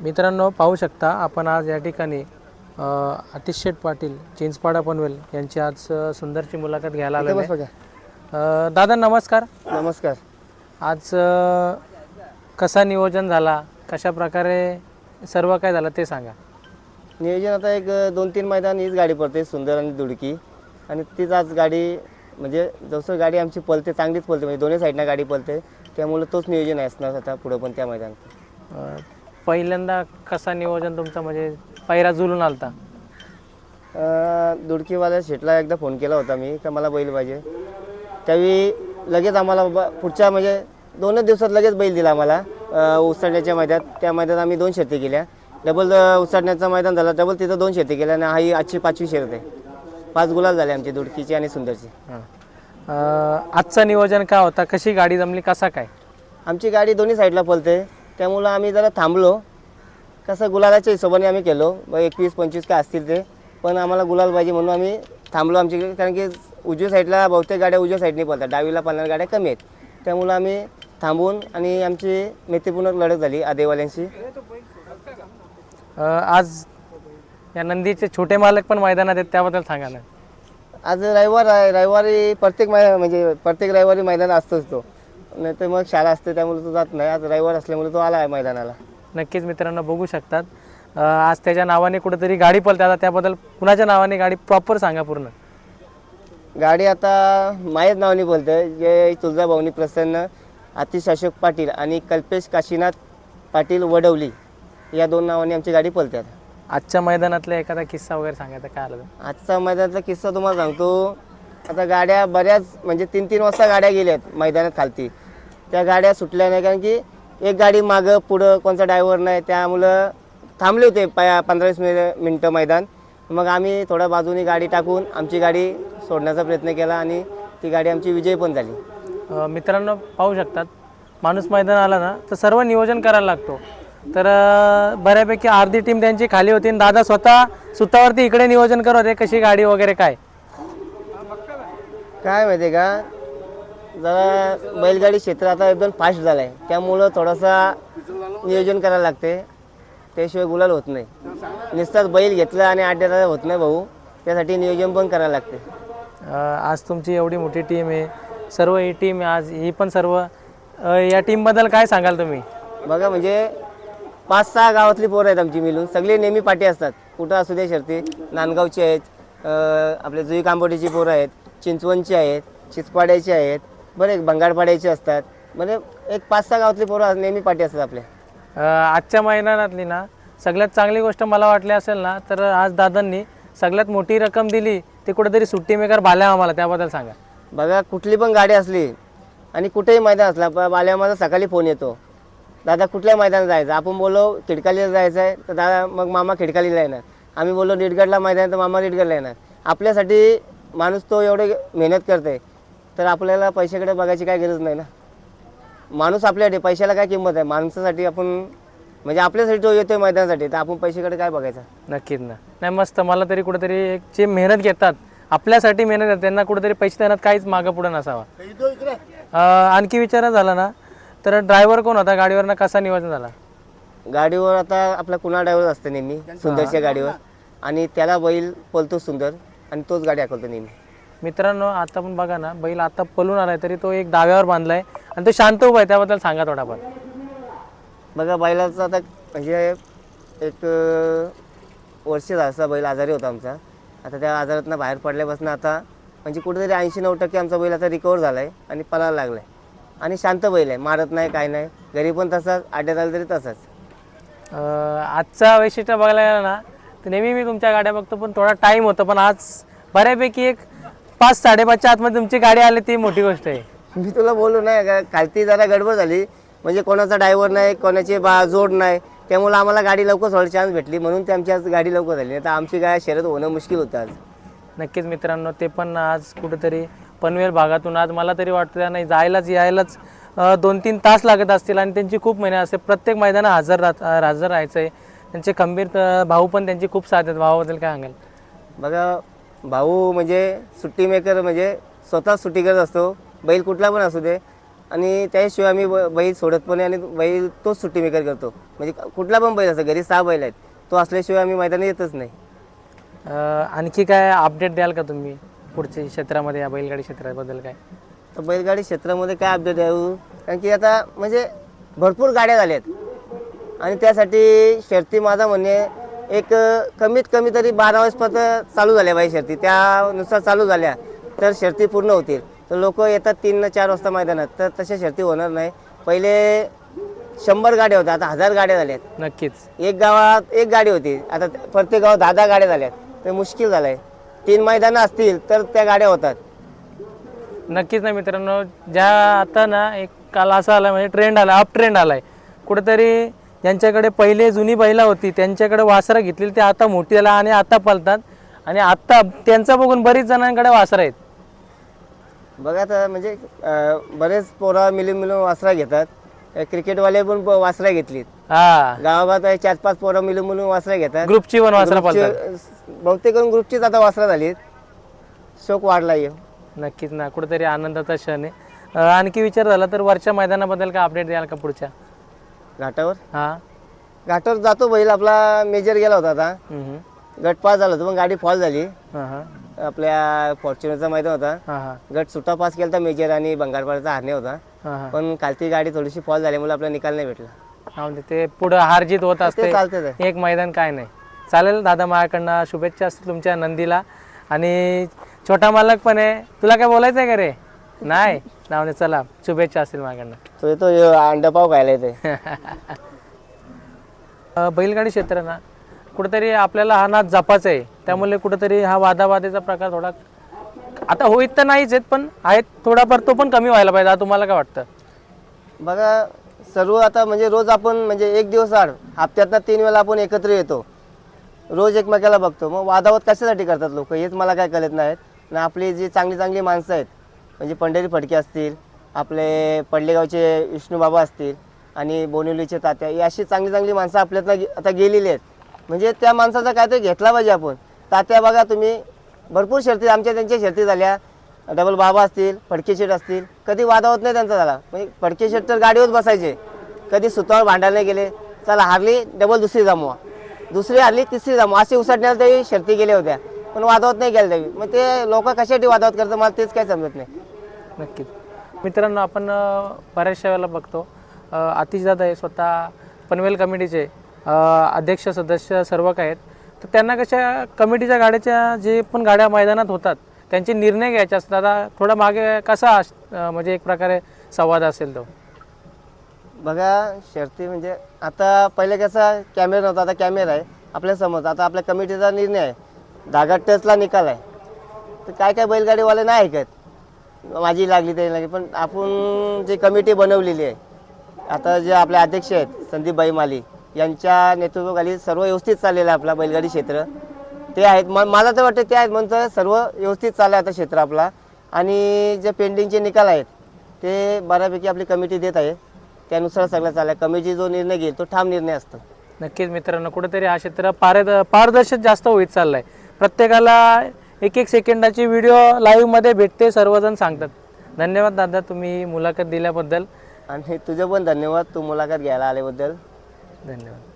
मित्रांनो पाहू शकता आपण आज या ठिकाणी आतिश शेठ पाटील चिंचपाडा पनवेल यांची आज सुंदरची मुलाखत घ्यायला आहे. अ, दादा नमस्कार. नमस्कार. आज अ, कसा नियोजन झाला? कशा प्रकारे सर्व काय झालं ते सांगा. नियोजन आता एक दोन तीन मैदान हीच गाडी पडते सुंदर आणि दुडकी आणि तीच आज गाडी म्हणजे जसं गाडी आमची पलते चांगलीच पलते म्हणजे दोन्ही साईडनं गाडी पलते त्यामुळे तोच नियोजन आहे असणार आता पुढं पण त्या मैदानात. अ, पहिल्यांदा कसा नियोजन तुमचा? म्हणजे पहिरा जुलून आलता. अं, दुडकीवाल्या शेटला एकदा फोन केला होता मी का मला बैल पाहिजे. त्यावेळी लगेच आम्हाला पुढच्या म्हणजे दोनच दिवसात लगेच बैल दिला आम्हाला अं, उसळण्याच्या मैदानात. त्या मैदानात आम्ही दोन शेती केल्या. डबल उसळण्याचा मैदान झाला डबल तिथं दोन शेती केल्या आणि हा ही आजची पाचवी शर्यत आहे पाच गुलाल झाले आमची दुडकीची आणि सुंदरची. हां. अ, आजचं नियोजन काय होता? कशी गाडी जमली? कसा काय? आमची गाडी दोन्ही साईडला पलते त्यामुळं आम्ही जरा थांबलो. कसं गुलालाच्या हिशोबाने आम्ही केलो. ब एकवीस पंचवीस काय असतील ते. पण आम्हाला गुलाल पाहिजे म्हणून आम्ही थांबलो आमची. गाडी. कारण की उजव्या साईडला बहुतेक गाड्या उजव्या साईडने पळतात. डावीला पळणाऱ्या गाड्या कमी आहेत. त्यामुळं आम्ही थांबून आणि आमची मैत्रीपूर्ण लढत झाली आदेवाल्यांशी. आज या नंदीचे छोटे मालक पण मैदानात आहेत त्याबद्दल सांगा ना. आज रविवार आहे. रविवारी प्रत्येक मै म्हणजे प्रत्येक रविवारी मैदान असतोच तो. नाही तर मग शाळा असते त्यामुळे तो जात नाही. आज रविवार असल्यामुळे तो आला आहे मैदानाला. नक्कीच मित्रांनो बघू शकतात. अ, आज त्याच्या नावाने कुठेतरी गाडी पळते आता त्याबद्दल कुणाच्या नावाने गाडी प्रॉपर सांगा पूर्ण? गाडी आता माझ्याच नावाने बोलतोय. जे तुळजाभवनी प्रसन्न आतिश अशोक पाटील आणि कल्पेश काशीनाथ पाटील वडवली या दोन नावाने आमची गाडी पळते आता. आजच्या मैदानातला एखादा किस्सा वगैरे सांगायचा काय आलं तर? आजचा मैदानाचा किस्सा तुम्हाला सांगतो. आता गाड्या बऱ्याच म्हणजे तीन तीन वाजता गाड्या गेल्यात मैदानात खालती. त्या गाड्या सुटल्या नाही कारण की एक गाडी मागं पुढं कोणचा ड्रायव्हर नाही. त्यामुळं थांबले होते पया पंधरा वीस मिनटं मैदान. मग आम्ही थोड्या बाजूनी गाडी टाकून आमची गाडी सोडण्याचा प्रयत्न केला आणि ती गाडी आमची विजयी पण झाली. मित्रांनो पाहू शकतात. माणूस मैदान आला ना तर सर्व नियोजन करायला लागतो. तर बऱ्यापैकी अर्धी टीम त्यांची खाली होती आणि दादा स्वतः सुतावरती इकडे नियोजन करत होते कशी गाडी वगैरे काय. काय माहिती आहे का? जरा बैलगाडी क्षेत्र आता एकदम फास्ट झालं आहे त्यामुळं थोडासा नियोजन करायला लागते त्याशिवाय गुलाल होत नाही. नुसताच बैल घेतला आणि अड्ड्याला होत नाही भाऊ. त्यासाठी नियोजन पण करायला लागते अ, आज तुमची एवढी मोठी टीम आहे. सर्व ही टीम आज. ही पण सर्व. अ, या टीमबद्दल काय सांगाल तुम्ही? बघा म्हणजे पाच सहा गावातली पोरं आहेत आमची मिळून. सगळे नेहमी पाठी असतात. कुठं असू दे शर्ती. नांदगावची आहेत. अं, आपले जुई कांबोटीची पोरं आहेत. चिंचवणची आहेत चिचपाड्याची आहेत बरे भंगारपाड्याची असतात. म्हणजे एक पाच सहा गावातली पोरं नेहमी पाठी असतात आपल्या अ, आजच्या मैदानातली ना सगळ्यात चांगली गोष्ट मला वाटली असेल ना तर आज दादांनी सगळ्यात मोठी रक्कम दिली ते कुठेतरी सुट्टी मेकर भाल्या आम्हाला त्याबद्दल सांगा. बघा कुठली पण गाडी असली आणि कुठेही मैदान असला प- बाल्या माझा सकाळी फोन येतो. दादा कुठल्या मैदानात जायचं? आपण बोललो खिडकालीला जायचं आहे तर दादा मग मामा खिडकालीला येणार. आम्ही बोललो रेडगडला मैदान आहे तर मामा रेडगडला येणार. आपल्यासाठी माणूस तो एवढे मेहनत करते तर आपल्याला पैशाकडे बघायची काय गरज नाही ना. माणूस आपल्यासाठी पैशाला काय किंमत आहे? माणसासाठी आपण म्हणजे आपल्यासाठी तो येतोय मैदानासाठी तर आपण पैशाकडे काय बघायचं? नक्कीच ना. नाही मस्त. मला तरी कुठेतरी एक जे मेहनत घेतात आपल्यासाठी मेहनत घेतात त्यांना कुठेतरी पैसे देण्यात काहीच मागं पुढं नसावा. अ, आणखी विचार झाला ना तर ड्रायव्हर कोण होता? गाडीवरनं कसा नियोजन झाला? गाडीवर आता आपला कुणा ड्रायव्हर असतो नेहमी सुंदरच्या गाडीवर. आणि त्याला बैल पलतो सुंदर. आणि तोच गाडी हाकलतो नेहमी. मित्रांनो आता पण बघा ना बैल आता पळून आलाय तरी तो एक डाव्यावर बांधलाय आणि तो शांत उभा आहे त्याबद्दल सांगा थोडाफार बघा बैलाचं आता म्हणजे एक वर्ष झालं असा बैल आजारी होता आमचा. आता त्या आजारातनं बाहेर पडल्यापासून आता म्हणजे कुठेतरी ऐंशी नऊ टक्के आमचा बैल आता रिकवर झाला आहे आणि पळायला लागला आहे आणि शांत बैल आहे मारत नाही काय नाही. घरी पण तसाच आड्यात आला तरी तसाच. अं, आजचा वैशिष्ट्य बघायला गेला ना तर नेहमी मी तुमच्या गाड्या बघतो पण थोडा टाईम होतो पण आज बऱ्यापैकी एक पाच साडेपाचच्या आतमध्ये तुमची गाडी आली ती मोठी गोष्ट आहे. मी तुला बोललो नाही का खालती जरा गडबड झाली. म्हणजे कोणाचा ड्रायव्हर नाही कोणाची बा जोड नाही. त्यामुळे आम्हाला गाडी लवकर सोडायची चान्स भेटली म्हणून ते आमची आज गाडी लवकर झाली. नाही तर आमची काय शर्यत होणं मुश्किल होतं आज. नक्कीच मित्रांनो ते पण आज कुठेतरी पनवेल भागातून आज मला तरी वाटतं नाही जायलाच यायलाच दोन तीन तास लागत असतील आणि त्यांची खूप मेहनत असते प्रत्येक मैदानात हजर राह हजर राहायचं आहे त्यांचे खंबीर भाऊ पण त्यांची खूप साथ आहेत. भावाबद्दल काय सांगाल? बघा भाऊ म्हणजे सुट्टी मेकर म्हणजे स्वतः सुट्टी करत असतो. बैल कुठला पण असू दे. आणि त्याशिवाय आम्ही बैल सोडत पण नाही आणि बैल तोच सुट्टी मेकर करतो. म्हणजे कुठला पण बैल असं घरी सहा बैल आहेत तो असल्याशिवाय आम्ही मैदानी येतच नाही. आणखी काय अपडेट द्याल का तुम्ही पुढच्या क्षेत्रामध्ये या बैलगाडी क्षेत्राबद्दल काय? तर बैलगाडी क्षेत्रामध्ये काय अपडेट येऊ कारण की आता म्हणजे भरपूर गाड्या झाल्यात आणि त्यासाठी शर्ती माझा म्हणणे एक कमीत कमी तरी बारा वाजपर्यंत चालू झाल्या पाहिजे शर्ती. त्यानुसार चालू झाल्या तर शर्ती पूर्ण होतील. तर लोक येतात तीन चार वाजता मैदानात तर तशा शर्ती होणार नाही. पहिले शंभर गाड्या होत्या आता हजार गाड्या झाल्यात. नक्कीच. एक गावात एक गाडी होती आता प्रत्येक गावात दहा दहा गाड्या झाल्यात. ते मुश्किल झालं आहे तीन मैदानं असतील तर त्या गाड्या होतात. नक्कीच ना मित्रांनो ज्या आता ना एक काल असं आला म्हणजे ट्रेंड आला अप ट्रेंड आलाय. कुठेतरी ज्यांच्याकडे पहिले जुनी बैला होती त्यांच्याकडे वासरा घेतलेली ते आता मोठी झाला आणि आता पलतात. आणि आता त्यांचं बघून बरीच जणांकडे वासरा आहेत. बघा तर म्हणजे अं, बरेच पोरं मिळून मिळून वासरा घेतात. अं, क्रिकेटवाले पण प- वासरा घेतलीत. हा. गावात आहे चार पाच पोरं मिळून मिळून वासरा घेतात. ग्रुपची पण वासरा ग्रुपचे- बहुतेक करून ग्रुपचीच आता वासरा झालीत. शोक वाढला आहे नक्कीच ना कुठेतरी आनंदाचा क्षण आहे. अं, आणखी विचार झाला तर वरच्या मैदानाबद्दल काय अपडेट द्याल का पुढच्या? घाटावर? हा. घाटावर जातो बैल आपला मेजर गेला होता आता. हम्म. गट पास झाला होता पण गाडी फॉल झाली. हा हा. आपल्या फॉर्च्युनरचा मैदान होता हा हा. गट सुट्टा पास केला होता मेजर आणि बंगारपाड्याचा हारणे होता. हा हा. पण कालची गाडी थोडीशी फॉल झाल्यामुळे आपला निकाल नाही भेटला. हा, म्हणजे ते पुढं हार जीत होत ते असते. चालतेच एक मैदान काय नाही. चालेल दादा माझ्याकडनं शुभेच्छा असतील तुमच्या नंदीला. आणि छोटा मालक पण आहे. तुला काय बोलायचं आहे का रे? नाही. नावने चला शुभेच्छा असतील माझ्याकडनं तो येतो अंडपाव खायला येते. अ, बैलगाडी क्षेत्र ना कुठेतरी आपल्याला हा नाद जपाचा आहे. त्यामुळे कुठेतरी हा वादावादीचा प्रकार थोडा आता होईत तर नाहीच आहेत पण आहेत थोडाफार तो पण कमी व्हायला पाहिजे. आता तुम्हाला काय वाटतं? बघा सर्व आता म्हणजे रोज आपण म्हणजे एक दिवस आड हप्त्यातनं तीन वेळा आपण एकत्र येतो. रोज एकमेकाला बघतो. मग वादावत कशासाठी करतात लोक? हेच मला काय कळत नाहीत. आणि आपली जी चांगली चांगली माणसं आहेत म्हणजे पंढरी फडके असतील आपले पडलेगावचे विष्णूबाबा असतील आणि बोनिवलीचे तात्या ही अशी चांगली चांगली माणसं आपल्यातनं गे- आता गेलेली आहेत. म्हणजे त्या माणसाचा काहीतरी घेतला पाहिजे आपण. तात्या बघा तुम्ही भरपूर शर्ती आमच्या त्यांच्या शर्ती झाल्या. डबल बाबा असतील फडके शेट असतील कधी वादावत नाही त्यांचा झाला. म्हणजे फडके शेट तर गाडीवर बसायचे. कधी सुतावर भांडायला नाही गेले. चला हारली डबल दुसरी जमवा दुसरी हारली तिसरी जमवा अशी उसटण्याला तरी शर्ती गेल्या होत्या. पण वादावत नाही गेल्या तरी. मग ते लोक कशासाठी वादावत करतात मला तेच काही समजत नाही. नक्कीच. मित्रांनो आपण बऱ्याचशा वेळेला बघतो अ, आतिशदादा हे स्वतः पनवेल कमिटीचे अध्यक्ष सदस्य सर्व काय आहेत. तर त्यांना कशा कमिटीच्या गाड्याच्या जे पण गाड्या मैदानात होतात त्यांचे निर्णय घ्यायचे असतात. आता थोडा मागे कसा म्हणजे एक प्रकारे संवाद असेल तो? बघा शर्ती म्हणजे आता पहिले कसा कॅमेरा नव्हता आता कॅमेरा आहे. आपल्यासमोर आता आपल्या कमिटीचा निर्णय आहे. धागा टचला निकाल आहे. तर काय काय बैलगाडीवाले नाही ऐकत. माझी लागली तरी लागली पण आपण जी कमिटी बनवलेली आहे आता जे आपले अध्यक्ष आहेत संदीपबाई माली यांच्या नेतृत्वाखाली सर्व व्यवस्थित चाललेलं आहे आपला बैलगाडी क्षेत्र. ते आहेत म मला तर वाटतं ते आहेत म्हणतं सर्व व्यवस्थित चाललं आहे आता क्षेत्र आपला. आणि जे पेंडिंगचे निकाल आहेत ते बऱ्यापैकी आपली कमिटी देत आहे. त्यानुसार सगळं चाललं आहे कमिटी जो निर्णय घेईल तो ठाम निर्णय असतो. नक्कीच मित्रांनो कुठेतरी हा क्षेत्र पारद पारदर्शक जास्त होईत आहे प्रत्येकाला एक एक सेकंदाची व्हिडिओ लाईव्हमध्ये भेटते सर्वजण सांगतात. धन्यवाद दादा तुम्ही मुलाखत दिल्याबद्दल. आणि तुझं पण धन्यवाद तू मुलाखत घ्यायला आल्याबद्दल. धन्यवाद.